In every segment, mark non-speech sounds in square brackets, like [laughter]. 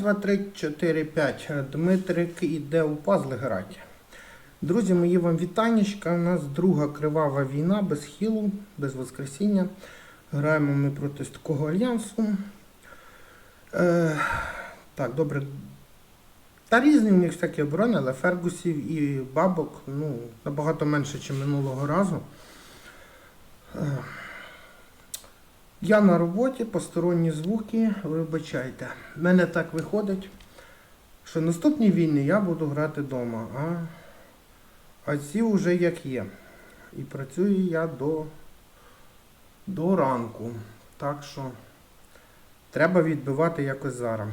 два, три, чотири, п'ять. Дмитрик іде у пазли грати. Друзі, мої вам вітаннячка. У нас друга кривава війна без хілу, без воскресіння. Граємо ми проти такого альянсу. Е, так, добре. Та різні у них всякі оборони, але Фергусів і бабок ну, набагато менше, ніж минулого разу. Е, я на роботі, посторонні звуки, вибачайте. В мене так виходить, що наступні війни я буду грати вдома, а, а ці вже як є. І працюю я до, до ранку. Так що треба відбивати якось зараз.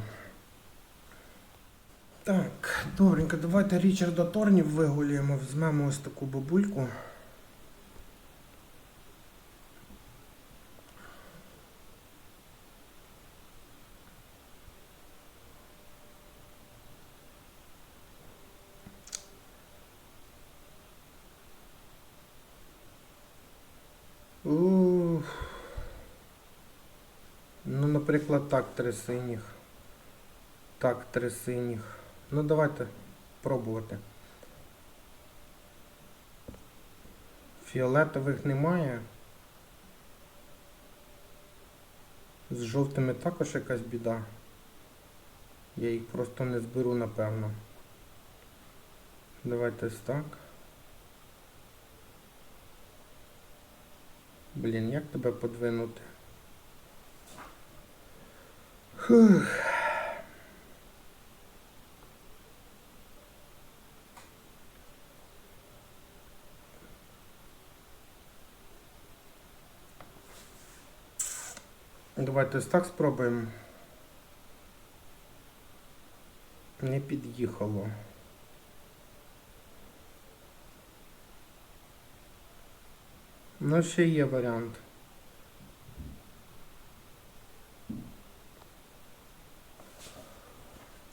Так, добренько, давайте Річарда Торнів вигулюємо, візьмемо ось таку бабульку. Ух. Ну, наприклад, так, три синіх. Так, три синіх. Ну, давайте пробувати. Фіолетових немає. З жовтими також якась біда. Я їх просто не зберу, напевно. Давайте так. Блін, як тебе подвинути? Фух. Давайте ось так спробуємо. Не під'їхало. Ну, ще є варіант.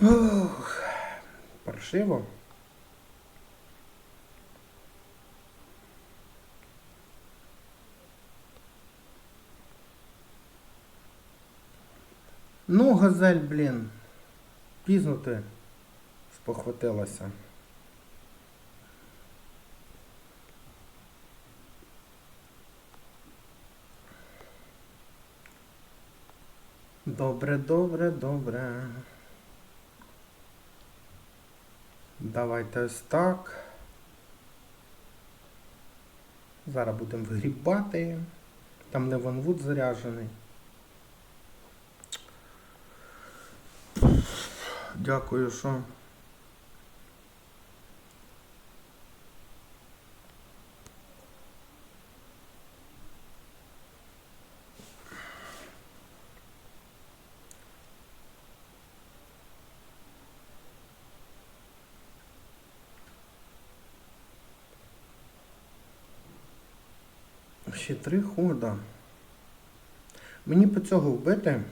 Ух, паршиво. Ну, газель, блін. Пізно ти спохватилася. Добре, добре, добре. Давайте ось так. Зараз будемо вигрібати. Там Леванвуд заряджений. Дякую, що. Ще три хода. Мені по цього вбити.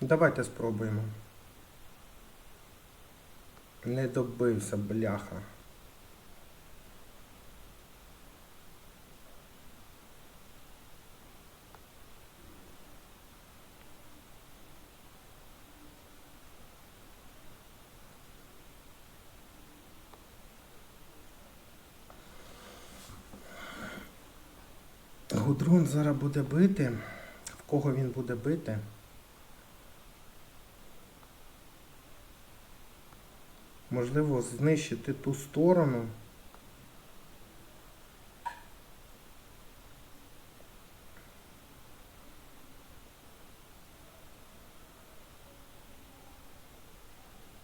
Давайте спробуємо. Не добився, бляха. Зараз буде бити. В кого він буде бити? Можливо, знищити ту сторону.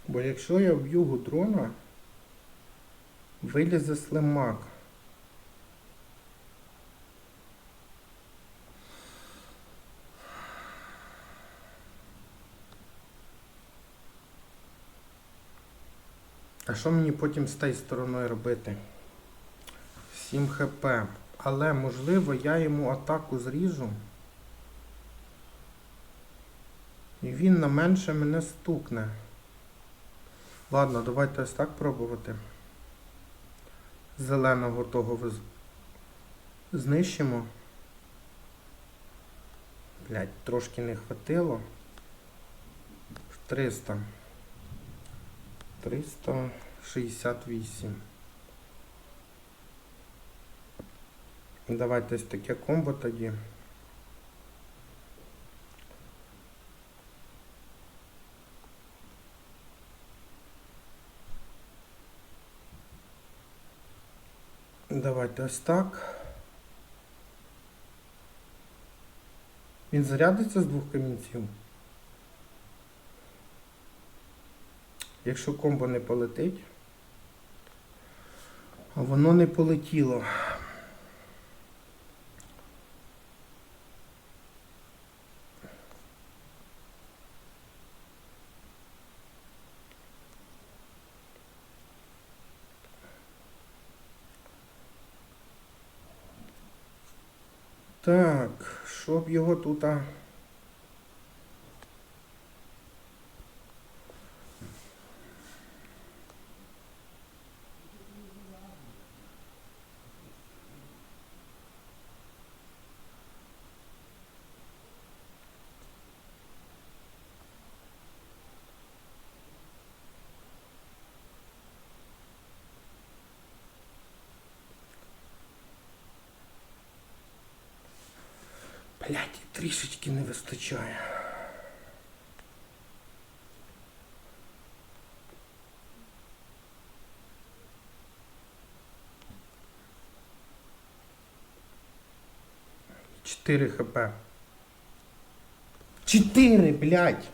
Бо якщо я вб'ю гудрона, вилізе слимак. А що мені потім з тієї стороною робити? 7 хп. Але можливо я йому атаку зріжу. І він на менше мене стукне. Ладно, давайте ось так пробувати. Зеленого того Знищимо. Блять, трошки не хватило. 300. 368. Давайте ось таке комбо тоді. Давайте ось так. Він зарядиться з двох камінців. Якщо комбо не полетить, а воно не полетіло. Так, щоб його тут. а, Блядь, трішечки не вистачає. Чотири хп. Чотири, блядь.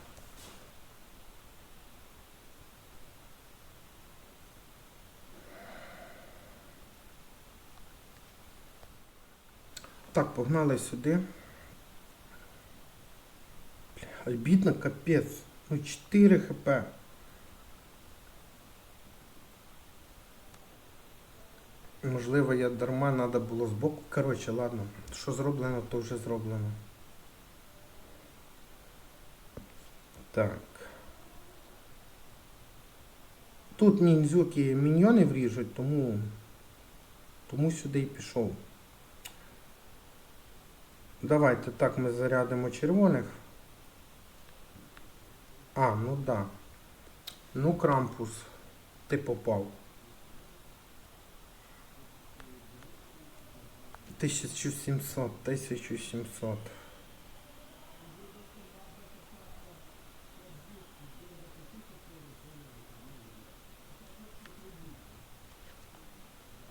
Так, погнали сюди. Бля, Обідно, капець. Ну 4 хп. Можливо, я дарма треба було збоку. Коротше, ладно. Що зроблено, то вже зроблено. Так. Тут ніндзюки міньйони вріжуть, тому, тому сюди і пішов. Давайте так ми зарядимо червоних. А, ну да. Ну, крампус. Ти попав. 1700, 1700.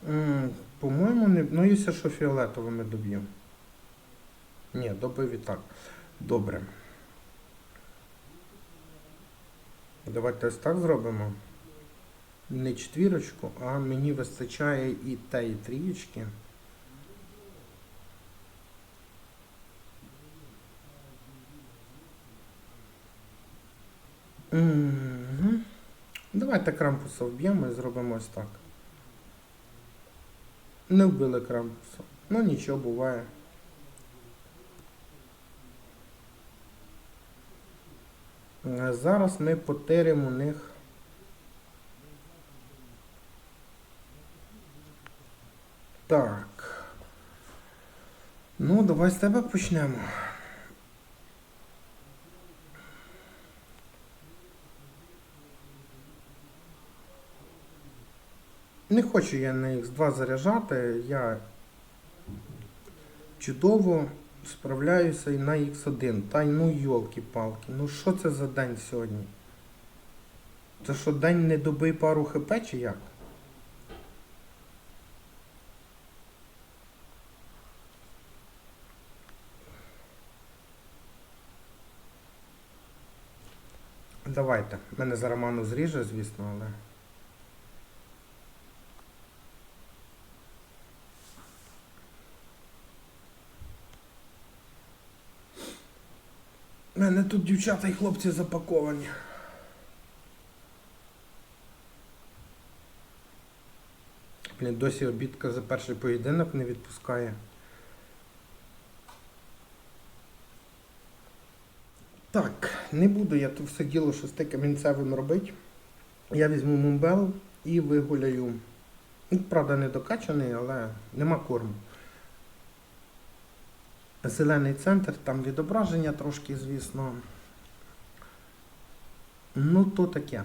М, По-моєму, не. Ну, якщо що фіолетовими доб'ємо. Ні, добив і так. Добре. Давайте ось так зробимо. Не четвірочку, а мені вистачає і те, і трієчки. Мгм. Давайте крампуса вб'ємо і зробимо ось так. Не вбили крампуса. Ну нічого буває. Зараз ми потеремо у них. Так. Ну, давай з тебе почнемо. Не хочу я на X2 заряджати, я чудово справляюся і на X1. Та й ну йолки-палки, ну що це за день сьогодні? Це що день не добий пару хп чи як? Давайте. Мене за Роману зріже, звісно, але. Мене тут дівчата і хлопці запаковані. Блін, досі обідка за перший поєдинок не відпускає. Так, не буду я тут все діло шести камінцевим робити. Я візьму мумбел і вигуляю. Правда, не докачаний, але нема корму. Зелений центр, там відображення трошки, звісно. Ну, то таке.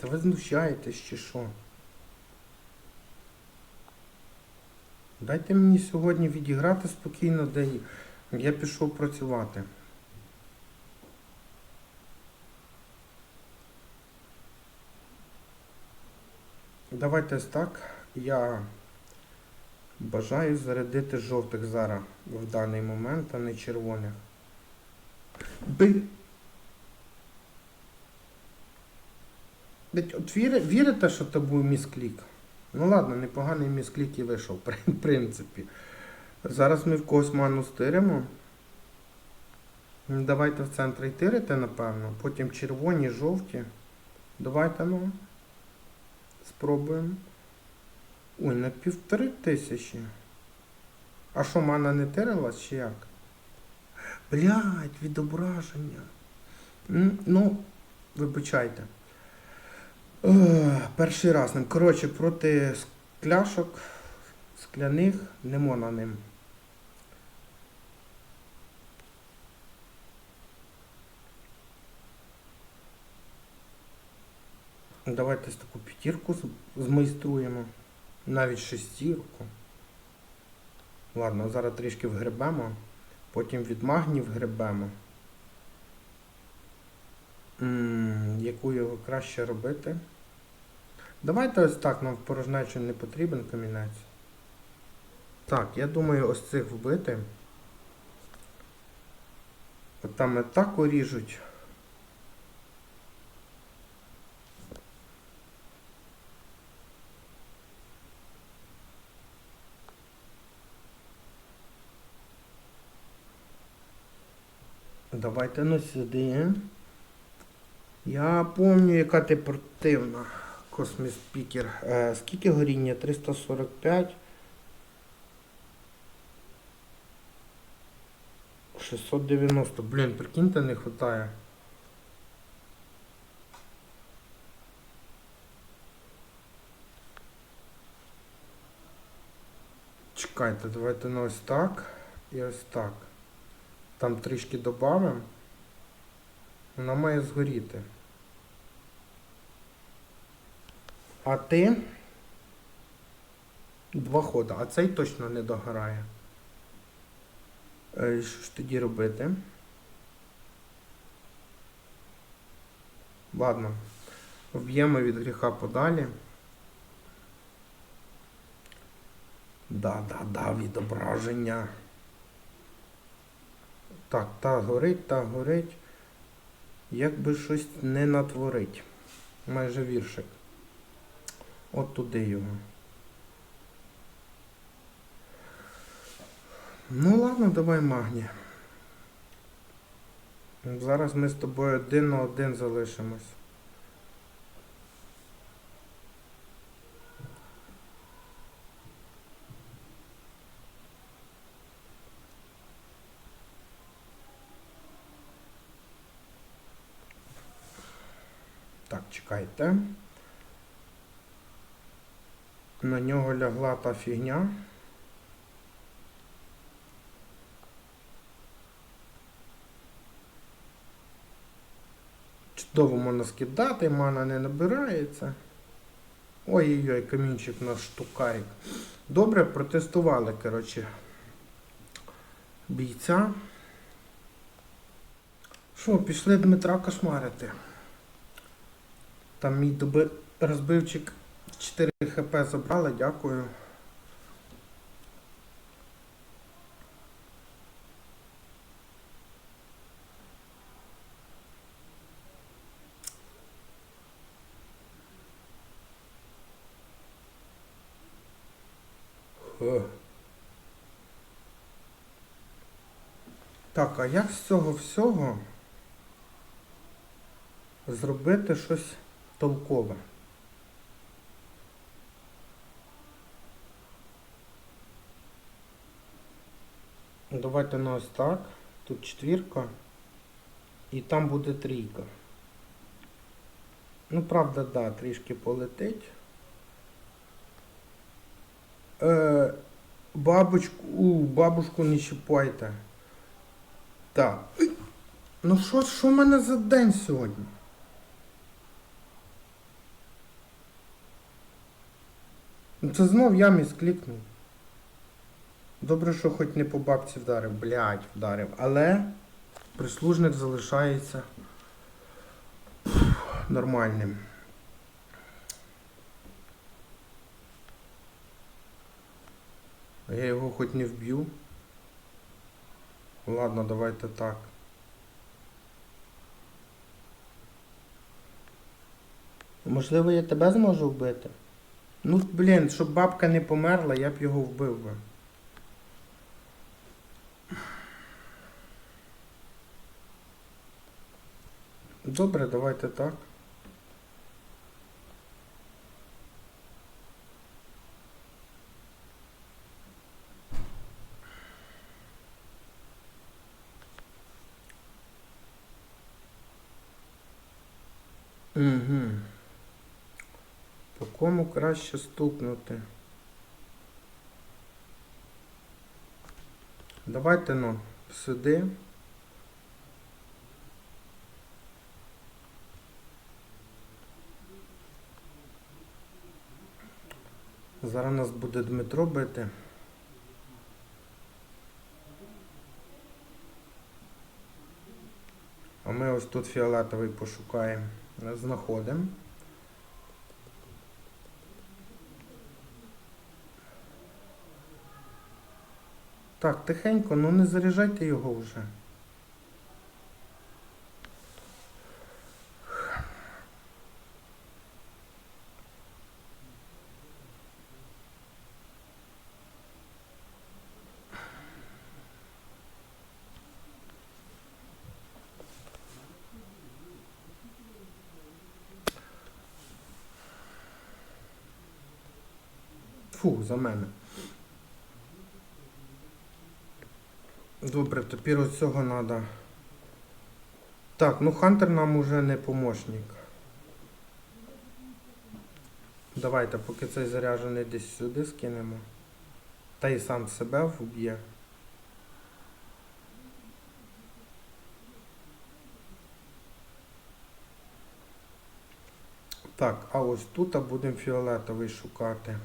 Та ви знущаєтесь чи що? Дайте мені сьогодні відіграти спокійно, де я пішов працювати. Давайте так. Я бажаю зарядити жовтих зараз в даний момент, а не червоних. Би... От віри, вірите, що це був місклік? Ну ладно, непоганий місклік і вийшов, [laughs] в принципі. Зараз ми в когось ману стиримо. Давайте в центр і тирите, напевно. Потім червоні, жовті. Давайте ну. Спробуємо. Ой, на півтори тисячі. А що, мана не терилась чи як? Блять, відображення. Ну, вибачайте. Перший раз ним. Коротше, проти скляшок скляних не можна ним. Давайте таку п'ятірку змайструємо. Навіть шестірку. Ладно, зараз трішки вгребемо. Потім від магнів гребемо. Яку його краще робити? Давайте ось так, нам в порожнечу не потрібен камінець. Так, я думаю, ось цих вбити. От там так Давайте ну сюди. Я пам'ятаю, яка ти противна. косміспікер. Е, скільки горіння? 345. 690. Блін, прикиньте, не вистачає. Чекайте, давайте на ось так і ось так. Там трішки додамо. Вона має згоріти. А ти два хода, а цей точно не догорає. Е, Що ж тоді робити? Ладно. Вб'ємо від гріха подалі. Да, да, да, відображення. Так, та горить, та горить. Якби щось не натворить. Майже віршик. От туди його. Ну ладно, давай магні. Зараз ми з тобою один на один залишимось. Так, чекайте. На нього лягла та фігня. Чудово можна скидати, мана не набирається. Ой-ой-ой, камінчик наш штукарик. Добре, протестували, коротше, бійця. Що, пішли Дмитра кошмарити. Там мій доби... розбивчик 4 хп забрали, дякую. Так, а як з цього всього зробити щось толкове? Давайте на ось так. Тут четвірка. І там буде трійка. Ну, правда, да, трішки полетить. Е, бабочку, у, бабушку не чіпайте. Так. Ну що, що в мене за день сьогодні? Ну це знов я місклікнув. Добре, що хоч не по бабці вдарив, блядь, вдарив. Але прислужник залишається нормальним. Я його хоч не вб'ю. Ладно, давайте так. Можливо, я тебе зможу вбити? Ну, блін, щоб бабка не померла, я б його вбив би. Добре, давайте так. Угу. По кому краще стукнути? Давайте ну, сюди. Зараз нас буде Дмитро бити. А ми ось тут фіолетовий пошукаємо. Знаходимо. Так, тихенько, ну не заряджайте його вже. Фу, за мене. Добре, тепер ось цього треба. Так, ну Хантер нам уже не помощник. Давайте, поки цей заряджений десь сюди скинемо. Та й сам себе вб'є. Так, а ось тут будемо фіолетовий шукати.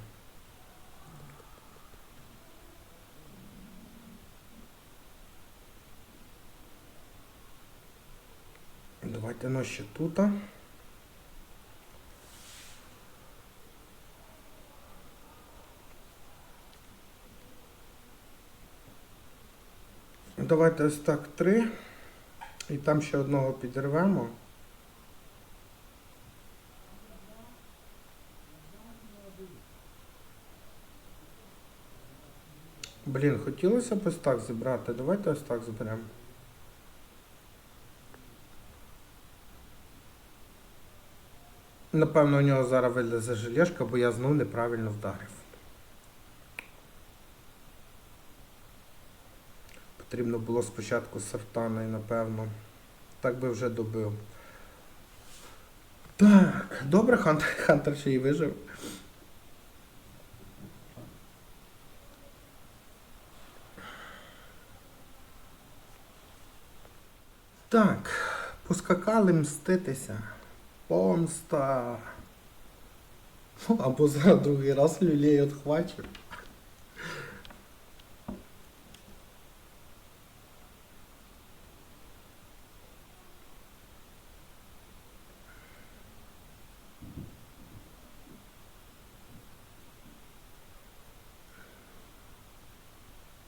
Давайте ну ще тут. Давайте ось так три. І там ще одного підірвемо. Блін, хотілося б ось так зібрати. Давайте ось так зберемо. Напевно, у нього зараз вилізе желешка, бо я знов неправильно вдарив. Потрібно було спочатку сартана і напевно. Так би вже добив. Так, добре, Хантер, Хантер ще й вижив. Так, поскакали мститися. Помста. Ну, Або зараз другий раз люлей отхвачу.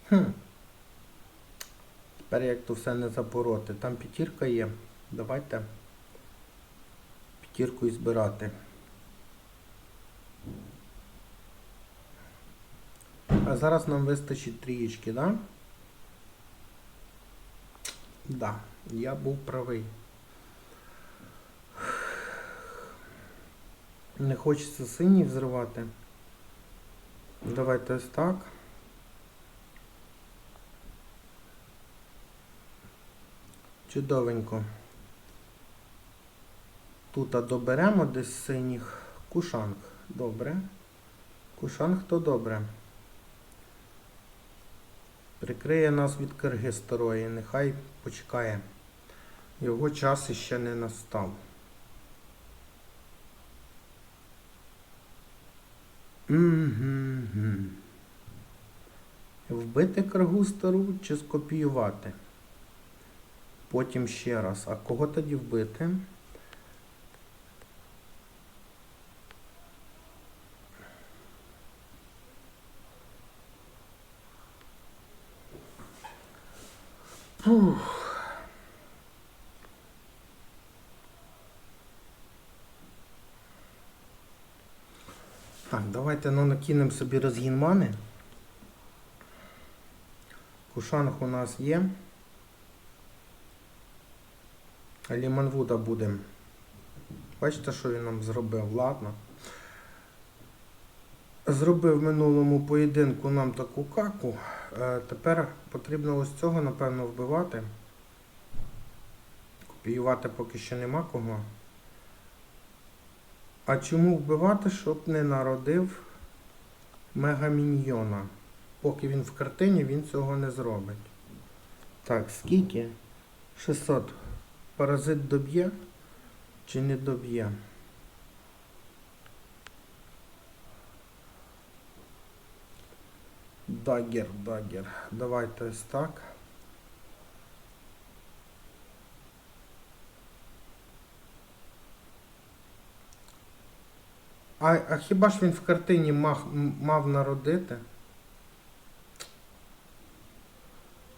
Хм. Тепер як то все не запороти. Там п'ятірка є. Давайте і збирати. А зараз нам вистачить трієчки, да? Да, я був правий. Не хочеться синій взривати. Давайте ось так. Чудовенько. Тут доберемо десь синіх. Кушанг. Добре. Кушанг то добре. Прикриє нас від кирги старої. Нехай почекає. Його час іще не настав. Угу. Вбити киргу стару чи скопіювати? Потім ще раз. А кого тоді вбити? Фух. Так, давайте ну, накинемо собі розгін мани. Кушанг у нас є. Ліманвуда буде. Бачите, що він нам зробив? Ладно. Зробив в минулому поєдинку нам таку каку. Е, тепер потрібно ось цього, напевно, вбивати. Копіювати поки що нема кого. А чому вбивати, щоб не народив мегаміньйона? Поки він в картині, він цього не зробить. Так, скільки? 600. Паразит доб'є чи не доб'є? Дагер, дагер. Давайте ось так. А, а хіба ж він в картині мав, мав народити?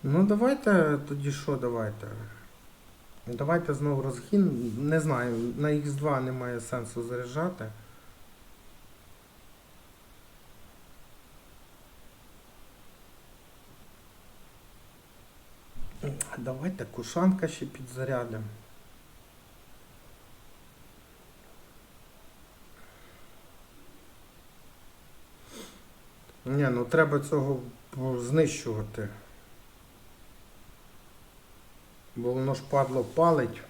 Ну давайте тоді що давайте. Давайте знову розгін. Не знаю, на Х2 немає сенсу заряджати. Давайте кушанка ще підзарядимо. Ні, ну треба цього знищувати. Бо воно ж падло палить.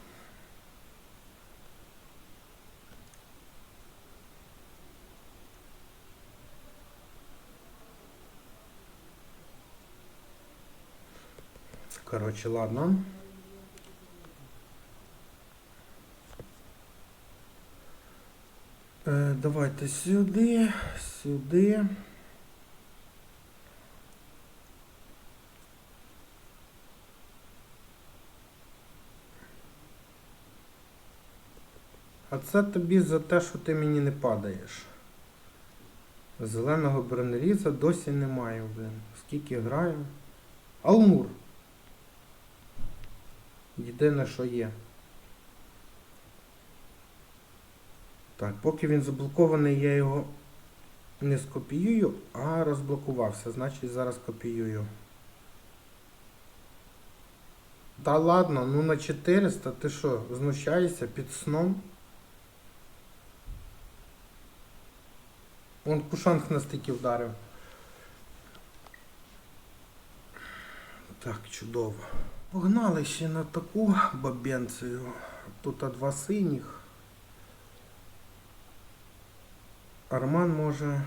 Коротше, ладно. Е, давайте сюди, сюди. А це тобі за те, що ти мені не падаєш. Зеленого бронеріза досі немає, блин. Скільки граю. Алмур. Єдине, що є. Так, поки він заблокований, я його не скопіюю, а розблокувався. Значить зараз копіюю. Та ладно, ну на 400 ти що, знущаєшся під сном? Он кушанг настільки вдарив. Так, чудово. Погнали ще на таку бабенцію. Тут два синіх. Арман може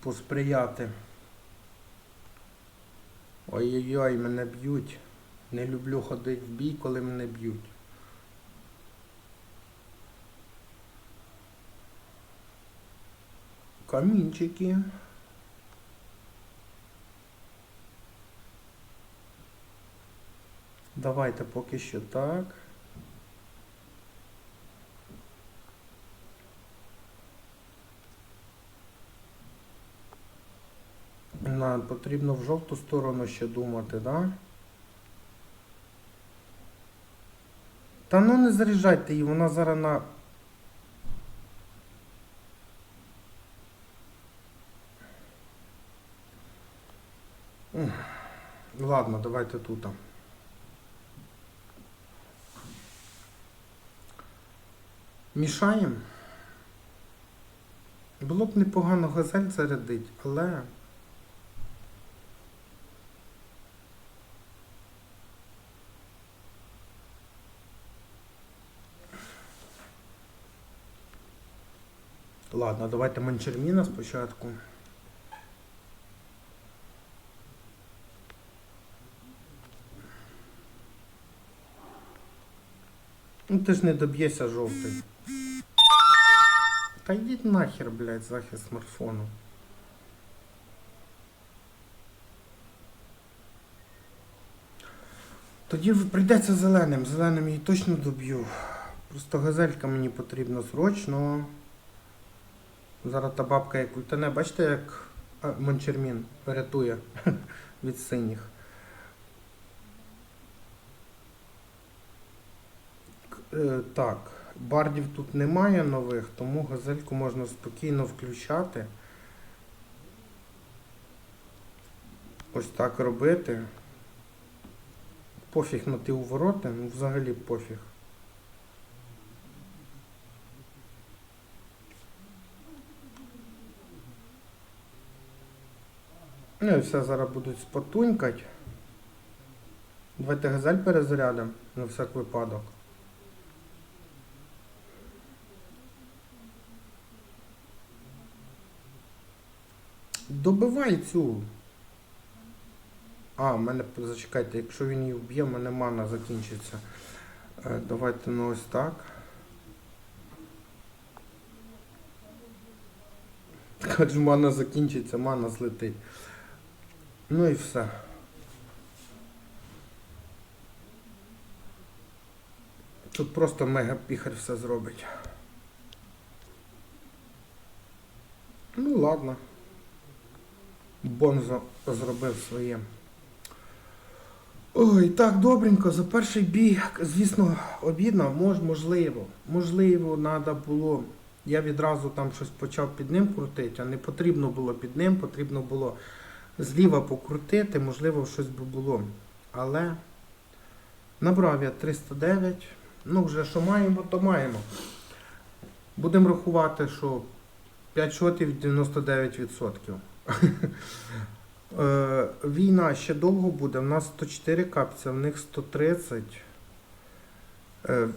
посприяти. Ой-ой-ой, мене б'ють. Не люблю ходити в бій, коли мене б'ють. Камінчики. Давайте поки що так. Нам потрібно в жовту сторону ще думати, да? Та ну не заряджайте її, вона зараз на. Ладно, давайте тут. Мішаємо. Було б непогано газель зарядить, але... Ладно, давайте манчерміна спочатку. Ну ти ж не доб'єшся жовтий. Та йдіть нахер, блядь, захист смартфону. Тоді прийдеться зеленим. Зеленим її точно доб'ю. Просто газелька мені потрібна срочно. Зараз та бабка як ультане, бачите, як Мончермін рятує [laughs] від синіх. К- е, Так, бардів тут немає нових, тому газельку можна спокійно включати. Ось так робити. Пофіг на ті увороти, ну взагалі пофіг. Ну і все, зараз будуть спотунькать. Давайте газель перезарядимо на всяк випадок. Добивай цю. А, в мене зачекайте, якщо він її вб'є, в мене мана закінчиться. Е, давайте ну ось так. Кажу, мана закінчиться, мана злетить. Ну і все. Тут просто мегапіхар все зробить. Ну ладно. Бонзо зробив своє. Ой, так, добренько, за перший бій, звісно, обідно, мож, можливо. Можливо, треба було. Я відразу там щось почав під ним крутити, а не потрібно було під ним, потрібно було зліва покрутити, можливо, щось би було. Але набрав я 309. Ну, вже що маємо, то маємо. Будемо рахувати, що 5 шотів 99%. Е, Війна ще довго буде. У нас 104 капця, в них 130. Е,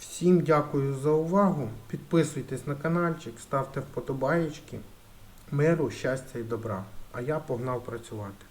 Всім дякую за увагу. Підписуйтесь на каналчик, ставте вподобаєчки. Миру, щастя і добра. А я погнав працювати.